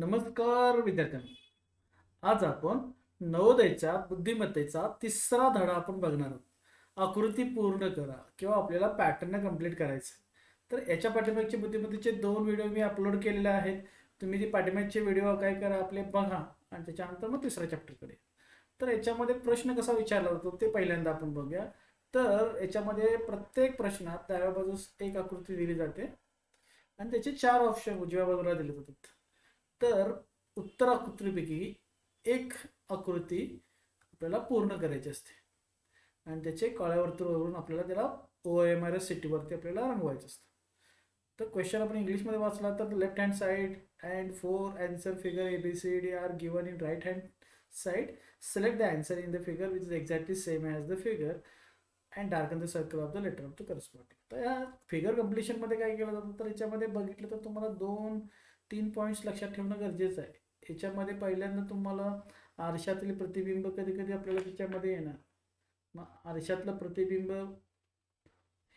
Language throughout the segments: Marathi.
नमस्कार विद्यार्थ्यांनो. आज आपण नवोदयच्या बुद्धिमत्तेचा तिसरा धडा आपण बघणार आहोत. आकृती पूर्ण करा किंवा आपल्याला पॅटर्न कंप्लीट करायचं तर याच्या पाठीमागचे बुद्धिमत्तेचे दोन व्हिडिओ मी अपलोड केलेले आहेत. तुम्ही ती पाठीमागचे व्हिडिओ काय करा आपले बघा आणि त्याच्यानंतर मग तिसऱ्या चॅप्टरकडे तर याच्यामध्ये प्रश्न कसा विचारला जातो ते पहिल्यांदा आपण बघूया. तर याच्यामध्ये प्रत्येक प्रश्नात डाव्या बाजूस एक आकृती दिली जाते. आणि त्याचे चार ऑप्शन उजव्या बाजूला दिले जातात. तर उत्तर आकृतीपैकी एक आकृती आपल्याला पूर्ण करायची असते. आणि त्याचे काळ्या वर्तुळावरून आपल्याला त्याला ओ एम आर एस सिटीवरती आपल्याला रंगवायचं असतं. तर क्वेश्चन आपण इंग्लिशमध्ये वाचला तर left hand side and four answer figure A B C D are given in right hand side select the answer in the figure which is exactly same as the figure and darken the circle of the letter of the corresponding तर या फिगर कम्प्लिशनमध्ये काय केलं जातं? तर याच्यामध्ये बघितलं तर तुम्हाला दोन तीन पॉईंट्स लक्षात ठेवणं गरजेचं आहे. याच्यामध्ये पहिल्यांदा तुम्हाला आरशातील प्रतिबिंब कधी कधी आपल्याला त्याच्यामध्ये येणार. मग आरशातलं प्रतिबिंब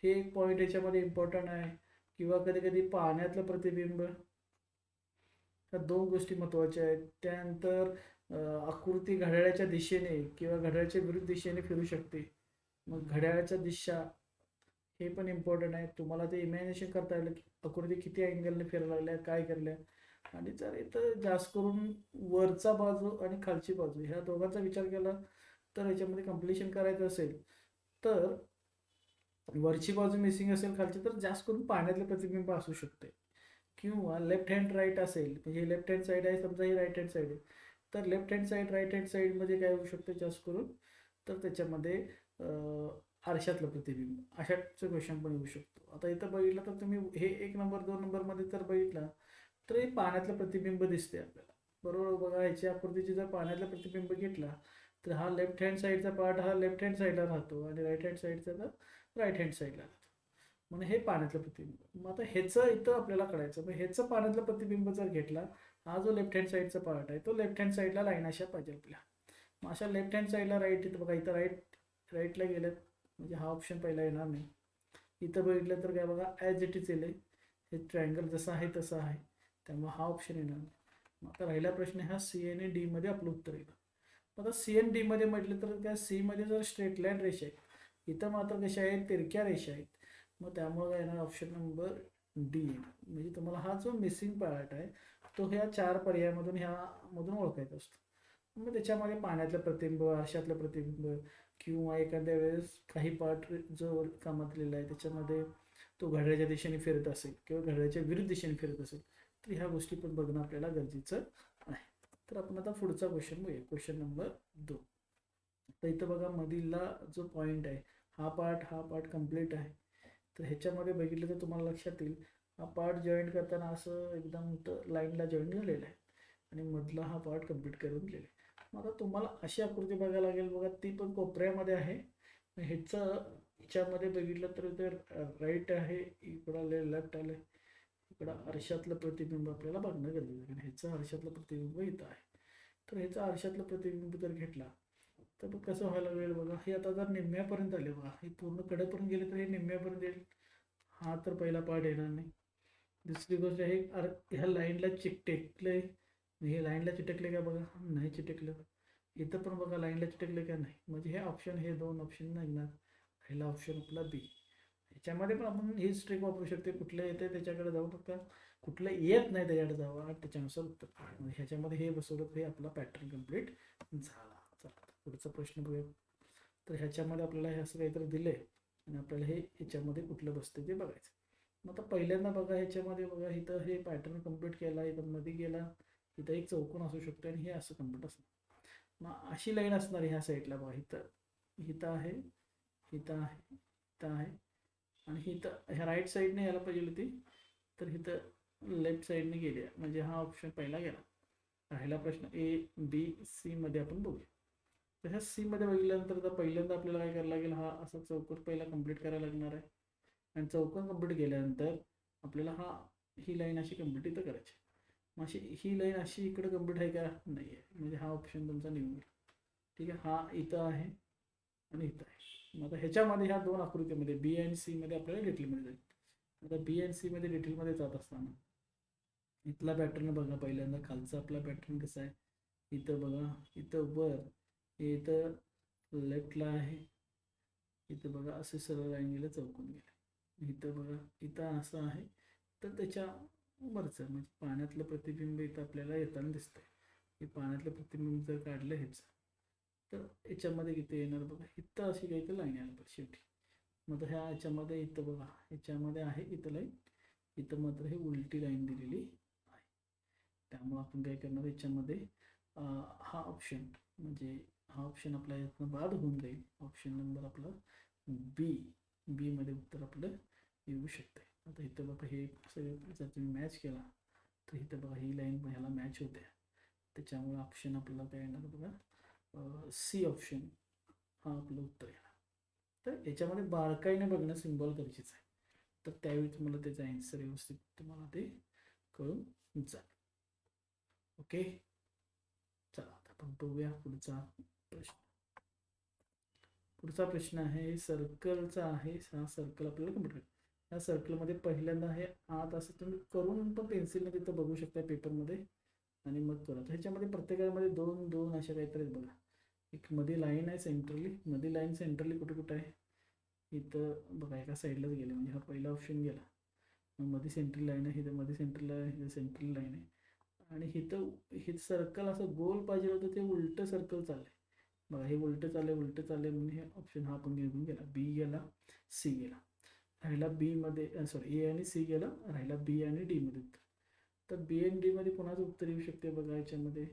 हे एक पॉईंट याच्यामध्ये इम्पॉर्टंट आहे. किंवा कधी कधी पाण्यातलं प्रतिबिंब या दोन गोष्टी महत्त्वाच्या आहेत. त्यानंतर आकृती घड्याळाच्या दिशेने किंवा घड्याळाच्या विरुद्ध दिशेने फिरू शकते. मग घड्याळाच्या दिशा हे पण इम्पॉर्टंट आहे. तुम्हाला ते इमॅजिनेशन करता येईल की आकृती किती अँगलने फिरायला लागल्या काय करल्या. आणि जर इथं जास्त करून वरचा बाजू आणि खालची बाजू ह्या दोघांचा विचार केला तर याच्यामध्ये कम्प्लिशन करायचं असेल तर वरची बाजू मिसिंग असेल खालची तर जास्त करून पाण्यातले प्रतिबिंब असू शकते. किंवा लेफ्ट हँड राईट असेल म्हणजे लेफ्ट हँड साईड आहे समजा ही राईट हँड साईड आहे. तर left hand side right hand साईडमध्ये काय होऊ शकतं जास्त करून? तर त्याच्यामध्ये आरशातलं प्रतिबिंब. अशाचं क्वेश्चन पण येऊ शकतो. आता इथं बघितलं तर तुम्ही हे एक नंबर दोन नंबरमध्ये जर बघितला तर हे पाण्यातलं प्रतिबिंब दिसते आपल्याला. बरोबर बघा याची आकृतीची जर पाण्यातलं प्रतिबिंब घेतला तर हा लेफ्ट हँड साईडचा पार्ट हा लेफ्ट हँड साईडला राहतो आणि राईट हँड साईडचा तर राईट हँड साईडला राहतो. म्हणजे हे पाण्यातलं प्रतिबिंब. मग आता ह्याचं इथं आपल्याला कळायचं मग ह्याचं पाण्यातलं प्रतिबिंब जर घेतला हा जो लेफ्ट हँड साईडचा पार्ट आहे तो लेफ्ट हँड साईडला लाईन अशा पाहिजे आपल्या. मग अशा लेफ्ट हँड साईडला राईट इथं बघा इथं राईट राईटला गेल्यात म्हणजे हा ऑप्शन पहिला येणार नाही. इथं बघितलं तर काय बघा ॲज इट इज येईल हे ट्रायंगल जसं आहे तसं आहे. त्यामुळे हा ऑप्शन येणार नाही. मग आता राहिला प्रश्न हा सी एन ए डीमध्ये आपलं उत्तर येईल. आता सी एन डीमध्ये म्हटलं तर त्या सीमध्ये जर स्ट्रेट लाईन रेषा आहे इथं मात्र कशा आहेत तिरक्या रेषा आहेत. मग त्यामुळे काय येणार? ऑप्शन नंबर डी म्हणजे तुम्हाला हा जो मिसिंग पार्ट आहे तो ह्या चार पर्यायामधून ह्यामधून ओळखायचा असतो. मग त्याच्यामध्ये पाण्यातलं प्रतिबिंब आरशातलं प्रतिबिंब किंवा एखाद्या वेळेस काही पार्ट जो कामातलेला आहे त्याच्यामध्ये तो घड्याळ्याच्या दिशेने फिरत असेल किंवा घड्याळ्याच्या विरुद्ध दिशेने फिरत असेल तर ह्या गोष्टी पण बघणं आपल्याला गरजेचं आहे. तर आपण आता पुढचा क्वेश्चन बघूया. क्वेश्चन नंबर दोन. तर इथं बघा मधीलला जो पॉईंट आहे हा पार्ट हा पार्ट कंप्लीट आहे. तर ह्याच्यामध्ये बघितलं तर तुम्हाला लक्षात येईल हा पार्ट जॉईंट करताना असं एकदम लाईनला जॉईंट झालेला आहे. आणि मधला हा पार्ट कंप्लीट करून दिलेला आहे. आता तुम्हाला अशी आकृती बघायला लागेल. बघा ती पण कोपऱ्यामध्ये आहे. ह्याचं ह्याच्यामध्ये बघितलं तर इथे राईट आहे इकडं आले लेफ्ट आले इकडं आरशातलं प्रतिबिंब आपल्याला बघणं गरजेचं आहे. कारण ह्याचं आरशातलं प्रतिबिंब इथं आहे. तर ह्याचं आरशातलं प्रतिबिंब जर घेतला तर मग कसं व्हायला लागेल बघा हे आता जर निम्म्यापर्यंत आले बघा हे पूर्ण कडेपर्यंत गेले तर हे निम्म्यापर्यंत येईल. हा तर पहिला पार्ट येणार नाही. दुसरी गोष्ट आहे अर ह्या लाईनला चिकटेकले हे लाईनला चिटकले का बघा? नाही चिटकलं. इथं पण बघा लाईनला चिटकले का नाही? म्हणजे हे ऑप्शन हे दोन ऑप्शन निघणार पहिला ऑप्शन आपला बी ह्याच्यामध्ये पण आपण हे ट्रिक वापरू शकते. कुठलं येते त्याच्याकडे जाऊ फक्त. कुठलं येत नाही त्याच्याकडे जावं आणि त्याच्यानुसार उत्तर. म्हणजे ह्याच्यामध्ये हे बसवलं हे आपला पॅटर्न कंप्लीट झाला. चला पुढचा प्रश्न बघूया. तर ह्याच्यामध्ये आपल्याला हे असं काहीतरी दिलं आहे आणि आपल्याला हे ह्याच्यामध्ये कुठलं बसतं ते बघायचं. मग आता पहिल्यांदा बघा ह्याच्यामध्ये बघा. इथं हे पॅटर्न कंप्लीट केला इथं मध्ये गेला. इथं एक चौकोन असू शकतो आणि हे असं कंप्लीट असणार मग अशी लाईन असणार ह्या साईडला बघा. इथं हिथं आहे हिथं आहे हिथं आहे. आणि हिथं ह्या राईट साईडने यायला पाहिजे होती तर इथं लेफ्ट साईडने गेली. म्हणजे हा ऑप्शन पहिला गेला. राहिला प्रश्न ए बी सीमध्ये आपण बघूया. तर ह्या सीमध्ये बघितल्यानंतर तर पहिल्यांदा आपल्याला काय करायला लागेल? हा असा चौकोन पहिला कंप्लीट करायला लागणार आहे. आणि चौकोन कंप्लीट केल्यानंतर आपल्याला हा ही लाईन अशी कंप्लीट इथं करायची मग अशी ही लाईन अशी इकडं कंप्लीट आहे का? नाही आहे म्हणजे हा ऑप्शन तुमचा निघून गेला. ठीक आहे? हा इथं आहे आणि इथं आहे. मग आता ह्याच्यामध्ये ह्या दोन आकृतीमध्ये बी एन सीमध्ये आपल्याला डिटेलमध्ये जाईल आता बी एन सीमध्ये डिटेलमध्ये जात असताना इथला पॅटर्न बघा पहिल्यांदा. खालचा आपला पॅटर्न कसा आहे? इथं बघा. इथं वर. हे इथं लेफ्टला आहे. इथं बघा असे सरळ लाईन गेलं चौकून गेलं. इथं बघा इथं असं आहे. तर त्याच्या वरचं म्हणजे पाण्यातलं प्रतिबिंब इथं आपल्याला येताना दिसतंय. हे पाण्यातलं प्रतिबिंब जर काढलं हेच. तर याच्यामध्ये किती येणार बघा. इथं अशी काही तर लाईन यायला पाहिजे शेवटी. मग ह्या याच्यामध्ये इथं बघा. याच्यामध्ये आहे इथं लाईन. इथं मात्र हे उलटी लाईन दिलेली आहे. त्यामुळं आपण काय करणार? याच्यामध्ये हा ऑप्शन म्हणजे हा ऑप्शन आपला यातनं बाद होऊन जाईल. ऑप्शन नंबर आपला बी बीमध्ये उत्तर आपलं येऊ शकते आता इथं बघा हे सगळे जर तुम्ही मॅच केला तर इथं बघा ही लाईन ह्याला मॅच होते. त्याच्यामुळे ऑप्शन आपल्याला काय येणार बघा? सी ऑप्शन हा आपलं उत्तर येणार. तर याच्यामध्ये बारकाईने बघणं सिम्बॉल गरजेचं आहे. तर त्यावेळी तुम्हाला त्याचा आन्सर व्यवस्थित तुम्हाला ते कळून जाईल. ओके चला आता आपण बघूया पुढचा प्रश्न. पुढचा प्रश्न आहे सर्कलचा आहे हा सर्कल आपल्याला कंप्लीट या सर्कलमध्ये पहिल्यांदा हे आत असं तुम्ही करून पण पेन्सिलने तिथं बघू शकता पेपरमध्ये आणि मग करा. तर ह्याच्यामध्ये प्रत्येकामध्ये दोन दोन अशा काहीतरी बघा. एक मध्ये लाईन आहे सेंट्रली मध्ये लाईन सेंट्रली कुठे कुठं आहे? इथं बघा एका साईडलाच गेले. म्हणजे हा पहिला ऑप्शन गेला. मग मध्ये सेंट्रल लाईन आहे इथं मध्ये सेंट्रल आहे सेंट्रल लाईन आहे. आणि इथं हे सर्कल असं गोल पाहिजे होतं ते उलटं सर्कल चाललंय. बघा हे उलटं चाललंय उलटं चाललंय म्हणून हे ऑप्शन हा आपण निघून गेला. बी गेला सी गेला. राहिला बीमध्ये सॉरी ए आणि सी गेला राहिला बी आणि डीमध्ये उत्तर. तर बी आणि डीमध्ये पुन्हाच कोणाचं उत्तर येऊ शकते बघा याच्यामध्ये?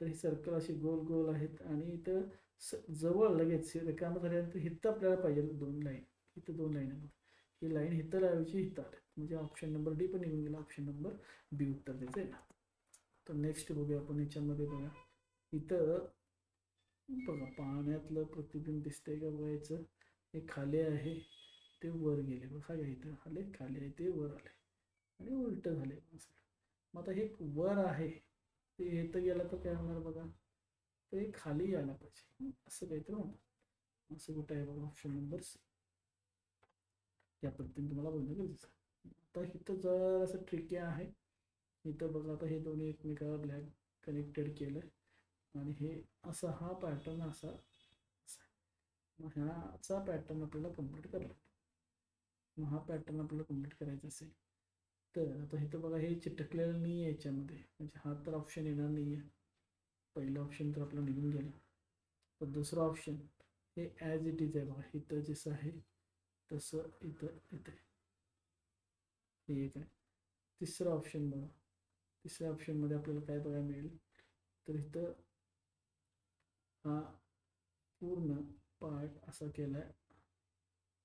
तर हे सर्कल असे गोल गोल आहेत आणि इथं स जवळ लगेच रिकामं झाल्यानंतर हित्त आपल्याला पाहिजे दोन लाईन इथं दोन लाईन आहेत. ही लाईन हित्त लावायची इथं आल्या म्हणजे ऑप्शन नंबर डी पण निघून गेला ऑप्शन नंबर बी उत्तर द्यायचं येणार. तर नेक्स्ट बघूया आपण याच्यामध्ये बघा. इथं बघा पाण्यातलं प्रतिबिंब दिसतंय का बघायचं हे खाली आहे. ते वर गेले. बघा इथं आले खाली आहे ते वर आले. आणि उलट झाले. असं मग आता हे वर आहे. ते इथं गेलं तर काय होणार बघा? ते खाली यायला पाहिजे. असं काहीतरी होणार. असं कुठं आहे बघा? ऑप्शन नंबर सी या पद्धतीने तुम्हाला बघणं गरजेचं आता इथं जर असं ट्रिकी आहे. इथं बघा आता हे दोन्ही एकमेकाला ब्लॅक कनेक्टेड केलं आणि हे असा हा पॅटर्न असा. मग ह्याचा पॅटर्न आपल्याला कंप्लीट करायला मग हा पॅटर्न आपल्याला कंप्लीट करायचा असेल. तर आता इथं बघा हे चिटकलेलं नाही आहे याच्यामध्ये. म्हणजे हा तर ऑप्शन येणार नाही आहे पहिलं ऑप्शन तर आपलं निघून गेलं. तर दुसरं ऑप्शन हे ॲज इट इज आहे बघा. इथं जसं आहे तसं इथं इथे हे एक आहे. तिसरं ऑप्शन बघा. तिसऱ्या ऑप्शनमध्ये आपल्याला काय बघायला मिळेल? तर इथं हा पूर्ण पार्ट असा केला आहे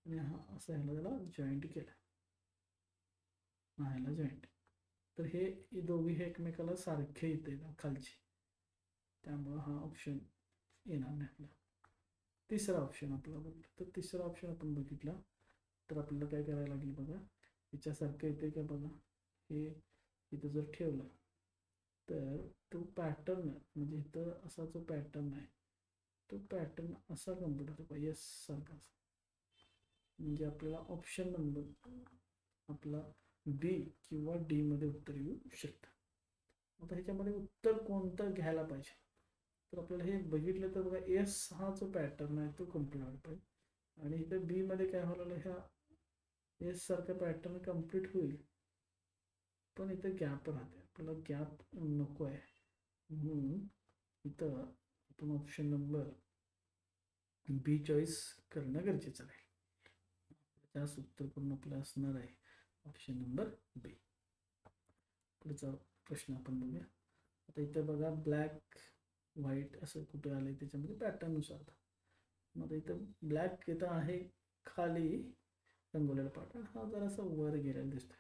आणि हा असं ह्याला त्याला जॉईंट केला हा ह्याला जॉईंट तर हे दोघी हे एकमेकाला सारखे येते खालची त्यामुळं हा ऑप्शन येणार नाही आपला तिसरा ऑप्शन आपला बघितला तर तिसरा ऑप्शन आपण बघितला तर आपल्याला काय करायला लागेल बघा याच्यासारखं येते का बघा हे इथं जर ठेवलं तर तो पॅटर्न म्हणजे इथं असा जो पॅटर्न आहे तो पॅटर्न असा कम्प्युटर येस सारखा असा म्हणजे आपल्याला ऑप्शन नंबर आपला बी किंवा डी मध्ये उत्तर येऊ शकतं. आता ह्याच्यामध्ये उत्तर कोणतं घ्यायला पाहिजे? तर आपल्याला हे बघितलं तर बघा एस हा जो पॅटर्न आहे तो कंप्लीट व्हायला पाहिजे. आणि इथं बी मध्ये काय व्हायला ह्या एस सारखा पॅटर्न कंप्लीट होईल. पण इथं गॅप राहते. आपल्याला गॅप नको आहे. म्हणून इथं आपण ऑप्शन नंबर बी चॉईस करणं गरजेचं आहे. त्याच उत्तर करून आपलं असणार आहे. ऑप्शन नंबर बी पुढचा प्रश्न आपण बघूया. आता इथं बघा ब्लॅक व्हाईट असं कुठे आलं आहे त्याच्यामध्ये पॅटर्ननुसार मग इथं ब्लॅक इथं आहे खाली रंगवलेला पार्ट हा जरासा वर गेलेला दिसतोय.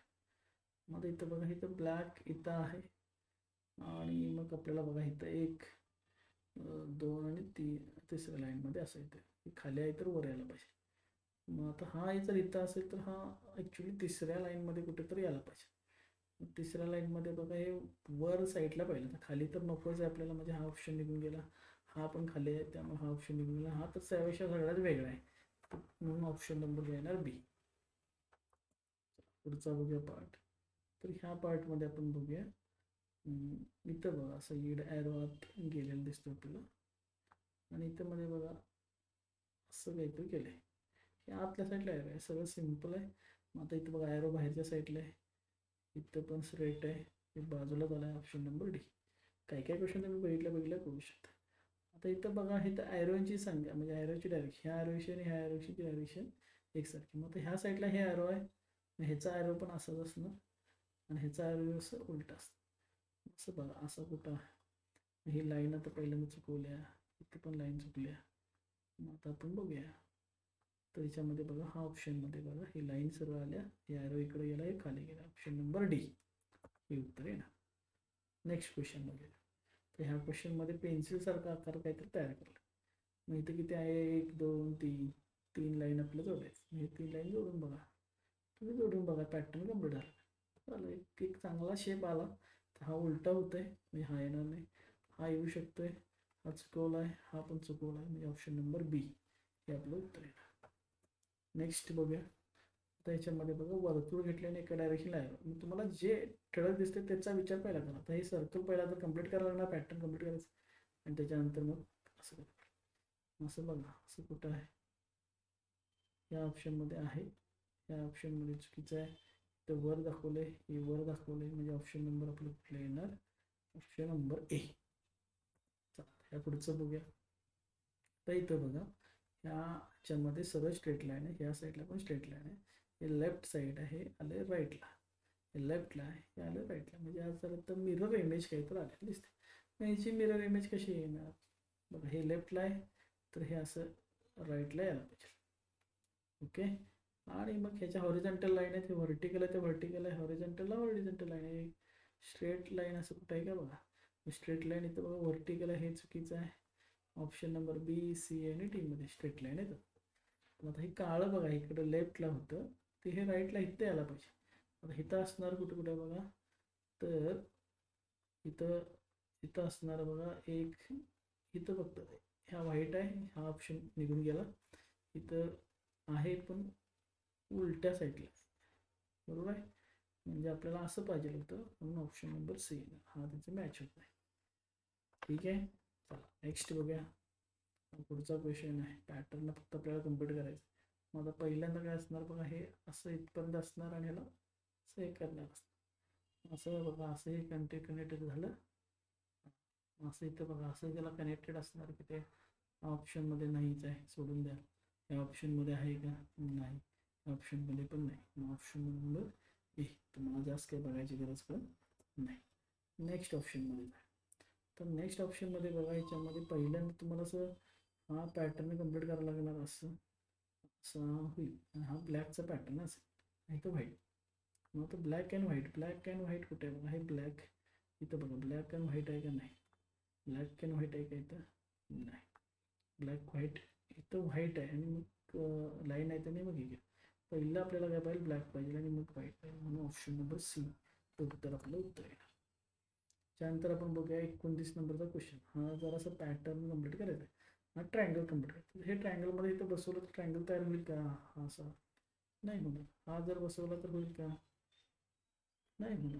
मग इथं बघा इथं ब्लॅक इथं आहे. आणि मग आपल्याला बघा इथं एक दोन आणि तीन तिसऱ्या लाईनमध्ये असं येतं खाली आहे तर वर यायला पाहिजे. मग आता हा जर इथं असेल तर हा ॲक्च्युली तिसऱ्या लाईनमध्ये कुठेतरी यायला पाहिजे. तिसऱ्या लाईनमध्ये बघा हे वर साईडला पाहिलं तर खाली तर नकोच आहे आपल्याला म्हणजे हा ऑप्शन निघून गेला हा पण खाली आहे त्यामुळे हा ऑप्शन निघून गेला. हा तर त्यापेक्षा सगळ्यात वेगळा आहे. म्हणून ऑप्शन नंबर येणार बी पुढचा बघूया पार्ट तर ह्या पार्टमध्ये आपण बघूया. इथं बघा असं ईड ॲरो आत गेलेलं दिसतो आपल्याला. आणि इथं मध्ये बघा असं काहीतरी केलं आहे हे आतल्या साईडला एरो आहे सगळं सिंपल आहे. मग आता इथं बघा ॲरो बाहेरच्या साईडला आहे. इथं पण स्ट्रेट आहे. हे बाजूला आला आहे ऑप्शन नंबर डी काही काही क्वेश्चन तुम्ही बघितल्या बघितल्या करू शकता. आता इथं बघा इथं ॲरोची संख्या म्हणजे ॲरोची डायरेक्शन ह्या ॲरोची आणि ह्या ॲरोची डायरेक्शन एकसारखी. मग तर ह्या साईडला हे ॲरो आहे. मग ह्याचा ॲरो पण असाच असणार. आणि ह्याचा ॲरो असं उलटा असतं. असं बघा असं कुठं ही लाईन आता पहिल्यांदा चुकवल्या. इथे पण लाईन चुकल्या. मग आता आपण बघूया. तर याच्यामध्ये बघा हा ऑप्शनमध्ये बघा ही लाईन सर्व आल्या. हे ॲरो इकडे गेला हे खाली गेला. ऑप्शन नंबर डी हे उत्तर येणार. नेक्स्ट क्वेश्चन तर ह्या क्वेश्चनमध्ये पेन्सिलसारखा आकार काहीतरी तयार केला. मग इथे किती आहे? एक दोन तीन. तीन लाईन आपल्या जोडायचं. हे तीन लाईन जोडून बघा. तुम्ही जोडून बघा पॅटर्न कंप्लीट झाला. झालं एक एक चांगला शेप आला. तर हा उलटा होतोय. म्हणजे हा येणार नाही. हा येऊ शकतोय. हा चुकवला आहे हा पण चुकवला आहे म्हणजे ऑप्शन नंबर बी हे आपलं उत्तर येणार. नेक्स्ट बघूया. आता याच्यामध्ये बघा वर्तुळ घेतल्याने एका डायरेक्शनला आहे. मग तुम्हाला जे ठळक दिसते त्याचा विचार पहिला करा. आता हे सर्कल पहिला तर कंप्लीट करायला लागणार पॅटर्न कंप्लीट करायचं. आणि त्याच्यानंतर मग असं करा. असं बघा असं कुठं आहे? या ऑप्शनमध्ये आहे. या ऑप्शनमध्ये चुकीचं आहे. तर वर दाखवले हे वर दाखवले म्हणजे ऑप्शन नंबर आपलं कुठलं येणार? ऑप्शन नंबर ए चला ह्या पुढचं बघूया. तर इथं बघा. ह्याच्यामध्ये सरळ स्ट्रेट लाईन आहे ह्या साईडला पण स्ट्रेट लाईन आहे. हे लेफ्ट साईड आहे आले राईटला हे लेफ्टला आहे हे आलं राईटला म्हणजे आज जर तर मिरर इमेज काहीतरी आलेली दिसते मग ह्याची मिरर इमेज कशी येणार? बघा हे लेफ्टला आहे तर हे असं राईटला यायला पाहिजे. ओके? आणि मग ह्याच्या हॉरिझॉन्टल लाईन आहे ते व्हर्टिकल आहे ते व्हर्टिकल आहे. हॉरिझॉन्टलला हॉरिझॉन्टल लाईन आहे. स्ट्रेट लाईन असं कुठं आहे का बघा? स्ट्रेट लाईन इथं बघा व्हर्टिकल आहे हे चुकीचं आहे. ऑप्शन नंबर बी सी आणि टीमध्ये स्ट्रेट लाईन येतं. पण आता हे काळं बघा इकडं लेफ्टला होतं. ते हे राईटला इथं यायला पाहिजे. आता इथं असणार कुठे कुठे बघा? तर इथं इथं असणार बघा एक इथं फक्त. ह्या व्हाईट आहे हा ऑप्शन निघून गेला. इथं आहे पण उलट्या साईडला बरोबर आहे? म्हणजे आपल्याला असं पाहिजे होतं म्हणून ऑप्शन नंबर सी हा त्याचं मॅच होत नाही. ठीक आहे? नेक्स्ट बघूया. पुढचा क्वेश्चन आहे. पॅटर्न फक्त आपल्याला कंप्लीट करायचं. मग आता पहिल्यांदा काय असणार बघा हे असं इथपर्यंत असणार आणि ह्याला असं हे करणार असणार. असं बघा असं हे कनेक्टेड कनेक्टेड झालं. असं इथं बघा असं त्याला कनेक्टेड असणार की ते ऑप्शनमध्ये नाहीच आहे. सोडून द्या. या ऑप्शनमध्ये आहे का? नाही. ऑप्शनमध्ये पण नाही. मग ऑप्शन नंबर ए. तुम्हाला जास्त काही बघायची गरज पण नाही. नेक्स्ट ऑप्शनमध्ये जा तर नेक्स्ट ऑप्शनमध्ये बघा याच्यामध्ये पहिल्यांदा तुम्हाला असं हा पॅटर्न कंप्लीट करावा लागणार असं असं होईल. आणि हा ब्लॅकचा पॅटर्न असेल नाही तर व्हाईट मग आता black and white black and white कुठे आहे बघा? हे ब्लॅक इथं बघा ब्लॅक अँड व्हाईट आहे का नाही? ब्लॅक अँड व्हाईट आहे का इथं? नाही. ब्लॅक व्हाईट इथं व्हाईट आहे. आणि मग लाईन आहे त्याने मग हे घ्या पहिलं आपल्याला काय पाहिजे? ब्लॅक पाहिजे आणि मग व्हाईट पाहिजे. म्हणून ऑप्शन नंबर सी तर उत्तर आपलं उत्तर येणार. त्यानंतर आपण बघूया एकोणतीस नंबरचा क्वेश्चन हा जरासा पॅटर्न कंप्लीट करायचा आहे हा ट्रायंगल कंप्लीट करायचं. हे ट्रायंगलमध्ये इथं बसवलं तर ट्रायंगल तयार होईल का? हा असा. नाही होणार हा जर बसवला तर होईल का? नाही होणार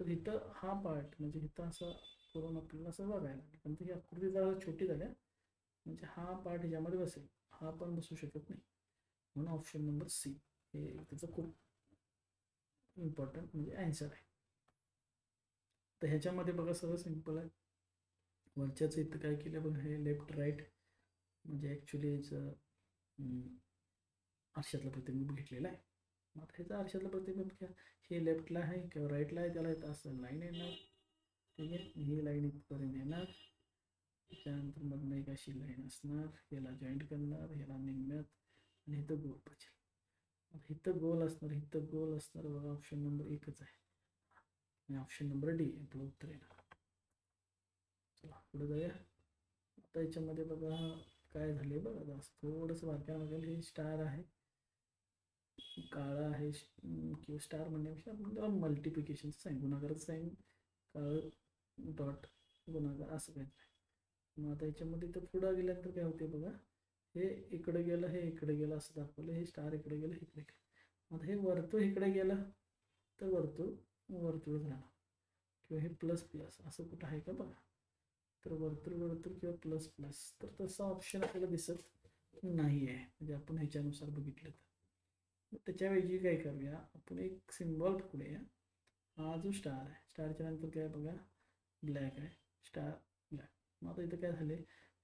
तर इथं हा पार्ट म्हणजे इथं असं करून आपल्याला असं बघायला लागेल. पण ही आकृती जरा छोटी झाल्या. म्हणजे हा पार्ट ह्याच्यामध्ये बसेल. हा पण बसू शकत नाही. म्हणून ऑप्शन नंबर सी हे त्याचं खूप इम्पॉर्टंट म्हणजे ॲन्सर आहे. तर ह्याच्यामध्ये बघा सगळं सिंपल आहे. वरच्याचं इथं काय केलं बघा हे लेफ्ट राईट म्हणजे ॲक्च्युली याचं आरशातलं प्रतिबिंब घेतलेलं आहे. मग आता ह्याचं आरशातलं प्रतिबिंब घ्या. हे लेफ्टला आहे किंवा राईटला आहे त्याला इथं असं लाईन येणार. ठीक आहे? ही लाईन इथपर्यंत येणार. त्याच्यानंतर मधनं एक अशी लाईन असणार. याला जॉईंट करणार ह्याला निम्म्यात आणि इथं गोल पाहिजे. इथं गोल असणार इथं गोल असणार बघा ऑप्शन नंबर एकच आहे. आणि ऑप्शन नंबर डी आपलं उत्तर येणार चला पुढे जाऊया आता याच्यामध्ये बघा काय झाले बघा जास्त थोडंसं बारक्या हे स्टार आहे काळा आहे किंवा स्टार म्हणण्यापेक्षा आपण त्याला मल्टिप्लिकेशनचं साईन गुणाकाराचं साईन काळं डॉट गुणाकार असं काहीतरी मग आता याच्यामध्ये तर पुढं गेल्यानंतर काय होते बघा हे इकडे गेलं हे इकडे गेलं असं दाखवलं हे स्टार इकडे गेलं इकडे गेलं आता हे वरतो इकडे गेलं तर वर्तुळ वर्तुळ राहणार किंवा हे प्लस प्लस असं कुठं आहे का बघा. तर वर्तुळ वर्तुळ किंवा प्लस प्लस तर तसा ऑप्शन आपल्याला दिसत नाही आहे म्हणजे आपण ह्याच्यानुसार बघितलं तर. त्याच्याऐवजी काय करूया आपण एक सिम्बॉल पकडूया हा जो स्टार आहे स्टारच्या नंतर काय बघा ब्लॅक आहे. स्टार ब्लॅक मग आता इथं काय झाले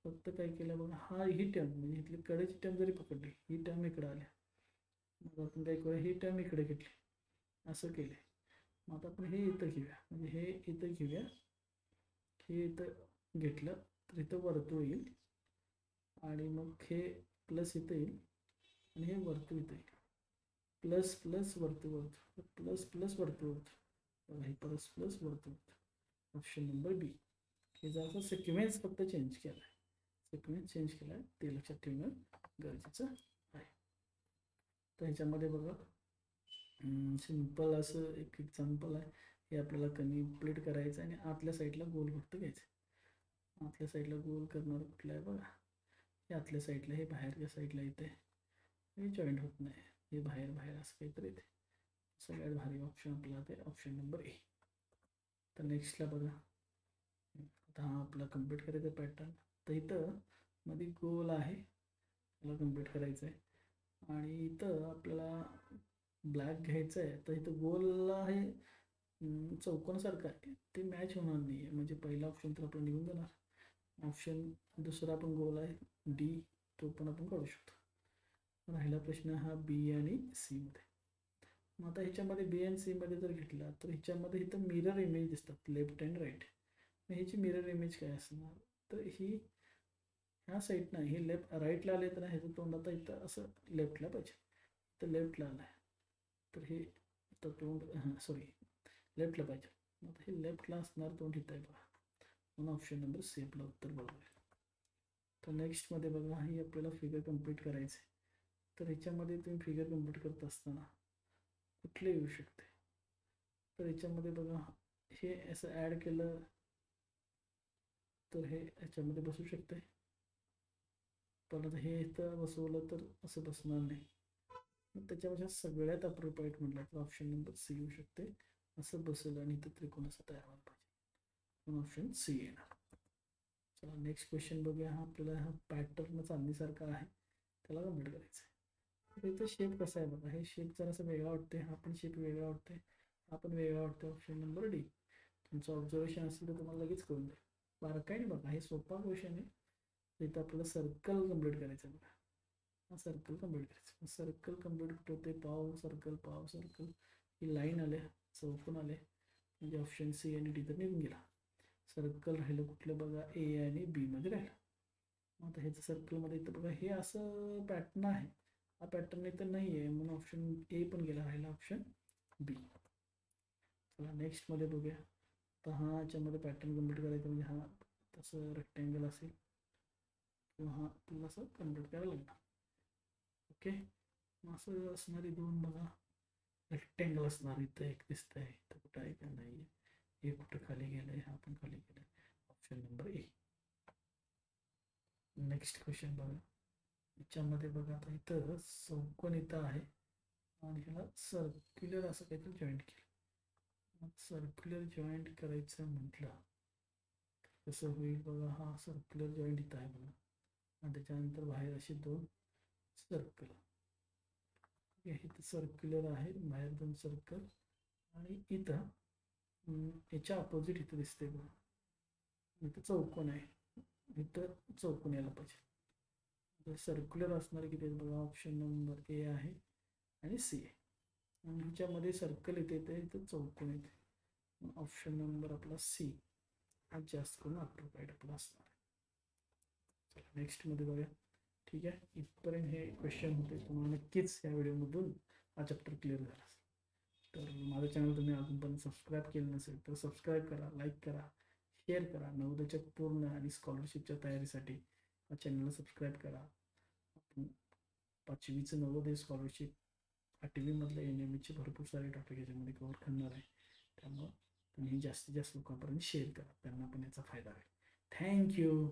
फक्त काय केलं बघा हा ही टर्म म्हणजे इथली कडेची टर्म जरी पकडली ही टर्म इकडं आल्या. मग आपण काय करूया ही टर्म इकडे घेतली. असं केले मग आता आपण हे इथं घेऊया. म्हणजे हे इथं घेऊया. हे इथं घेतलं तर इथं वर्तुळ येईल. आणि मग हे प्लस इथं येईल. आणि हे वर्तुळ इथं येईल. प्लस प्लस वर्तुळ वर्तुळ प्लस प्लस वर्तुळ वर्तुळ बघा हे प्लस प्लस वर्तुळ ऑप्शन नंबर बी हे जर सिक्वेन्स फक्त चेंज केला आहे सिक्वेन्स चेंज केला आहे ते लक्षात ठेवणं गरजेचं आहे. तर ह्याच्यामध्ये बघा सिंपल असं एक एक्झाम्पल आहे. हे आपल्याला कंप्लीट करायचं आहे आणि आतल्या साईडला गोल फक्त घ्यायचं. आतल्या साईडला गोल करणार कुठलं आहे बघा. हे आतल्या साईडला हे बाहेरच्या साईडला येते हे जॉईंट होत नाही. हे बाहेर बाहेर असं काहीतरी येते सगळ्यात भारी ऑप्शन आपला ते ऑप्शन नंबर ए तर नेक्स्टला बघा. आता हा आपला कंप्लीट करायचा पॅटर्न तर इथं मध्ये गोल आहे. त्याला कंप्लीट करायचं आहे आणि इथं आपल्याला ब्लॅक घ्यायचं आहे तर इथं गोलला हे चौकोनासारखं आहे. ते मॅच होणार नाही आहे म्हणजे पहिला ऑप्शन तर आपण निघून जाणार. ऑप्शन दुसरा पण गोल आहे. डी तो पण आपण काढू शकतो. राहिला प्रश्न हा बी आणि सी मध्ये. मग आता ह्याच्यामध्ये बी आणि सी मध्ये जर घेतला तर ह्याच्यामध्ये इथं मिरर इमेज दिसतात लेफ्ट अँड राईट मग ह्याची मिरर इमेज काय असणार? तर ही ह्या साईडनं हे लेफ्ट राईटला आले तर ह्याचं तोंड आता इथं असं लेफ्टला पाहिजे. तर लेफ्टला आलं आहे तर हे आता तोंड सॉरी लेफ्टला पाहिजे. मग आता हे लेफ्टला असणार तोंड इथं आहे बघा. म्हणून ऑप्शन नंबर सेफला उत्तर बरोबर आहे तर नेक्स्टमध्ये बघा ही आपल्याला फिगर कंप्लीट करायचं आहे तर ह्याच्यामध्ये तुम्ही फिगर कंप्लीट करत असताना कुठले येऊ शकते? तर ह्याच्यामध्ये बघा हे असं ॲड केलं तर हे ह्याच्यामध्ये बसू शकते परत हे इथं बसवलं तर असं बसणार नाही. त्याच्यापेक्षा सगळ्यात अप्रोप्राईट म्हटलं तर ऑप्शन नंबर सी येऊ शकते. असं बसेल आणि इथं त्रिकोण असं तयार व्हायला पाहिजे. ऑप्शन सी येणार. चला नेक्स्ट क्वेश्चन बघूया. हा आपल्याला हा पॅटर्न चांदीसारखा आहे. त्याला कंप्लीट करायचं आहे तर इथं शेप कसा आहे बघा. हे शेप जरासं वेगळा वाटते हा पण शेप वेगळा वाटते हा पण वेगळा वाटते ऑप्शन नंबर डी तुमचं ऑब्झर्वेशन असेल तर तुम्हाला लगेच करून द्या बारकाईने बघा. हे सोपा क्वेश्चन आहे. इथं आपल्याला सर्कल कंप्लीट करायचं आहे बघा. सर्कल कंप्लीट करायचं सर्कल कंप्लीट कुठं होते पाव सर्कल पाव सर्कल ही लाईन आले चौकून आले म्हणजे ऑप्शन सी आणि डी तर निघून गेला सर्कल राहिलं कुठलं बघा ए आणि बी मध्ये राहिलं मग आता ह्याचं सर्कलमध्ये इथं बघा हे असं पॅटर्न आहे हा पॅटर्न इथं नाही आहे म्हणून ऑप्शन ए पण गेला राहिला ऑप्शन बी चला नेक्स्टमध्ये बघूया तर हा याच्यामध्ये पॅटर्न कंप्लीट करायचं म्हणजे हा तसं रेक्टँगल असेल किंवा हा तुला असं कंप्लीट करायला लागणार ओके. मग असं असणारी दोन बघा. रेक्टँगल असणार इथं एक दिसत आहे इथं कुठं आहे का नाही आहे? हे कुठं खाली गेलं आहे हा पण खाली गेलं आहे option number A next question बघा. याच्यामध्ये बघा आता इथं चौकोन इथं आहे. आणि ह्याला सर्क्युलर असं काहीतरी जॉईंट केलं. मग सर्क्युलर जॉईंट करायचं म्हटलं कसं होईल बघा हा सर्क्युलर जॉईंट इथं आहे बघा. आणि त्याच्यानंतर बाहेर असे दोन सर्कल इथं सर्क्युलर आहे बाहेर दोन सर्कल आणि इथं याच्या अपोजिट इथं दिसते बघा. इथं चौकोन आहे. इथं चौकोन यायला पाहिजे. सर्क्युलर असणार किती बघा ऑप्शन नंबर ए आहे आणि सी आहे. आणि ह्याच्यामध्ये सर्कल येते ते इथं चौकोन येते. ऑप्शन नंबर आपला सी हा जास्त करून अप्रोप्राईट आपला असणार आहे. नेक्स्टमध्ये बघा ठीक आहे? इथपर्यंत हे क्वेश्चन होते. तुम्हाला नक्कीच या व्हिडिओमधून हा चॅप्टर क्लिअर झाला तर माझं चॅनल तुम्ही अजूनपर्यंत सबस्क्राईब केलं नसेल तर सबस्क्राईब करा लाईक करा शेअर करा. नवोदयच्या पूर्ण आणि स्कॉलरशिपच्या तयारीसाठी हा चॅनलला सबस्क्राईब करा. आपण पाचवीचं नवोदय स्कॉलरशिप आठवीमधलं एन एम एचे भरपूर सारे टॉपिक याच्यामध्ये कव्हर करणार आहे. त्यामुळं तुम्ही जास्तीत जास्त लोकांपर्यंत शेअर करा. त्यांना पण याचा फायदा होईल. थँक्यू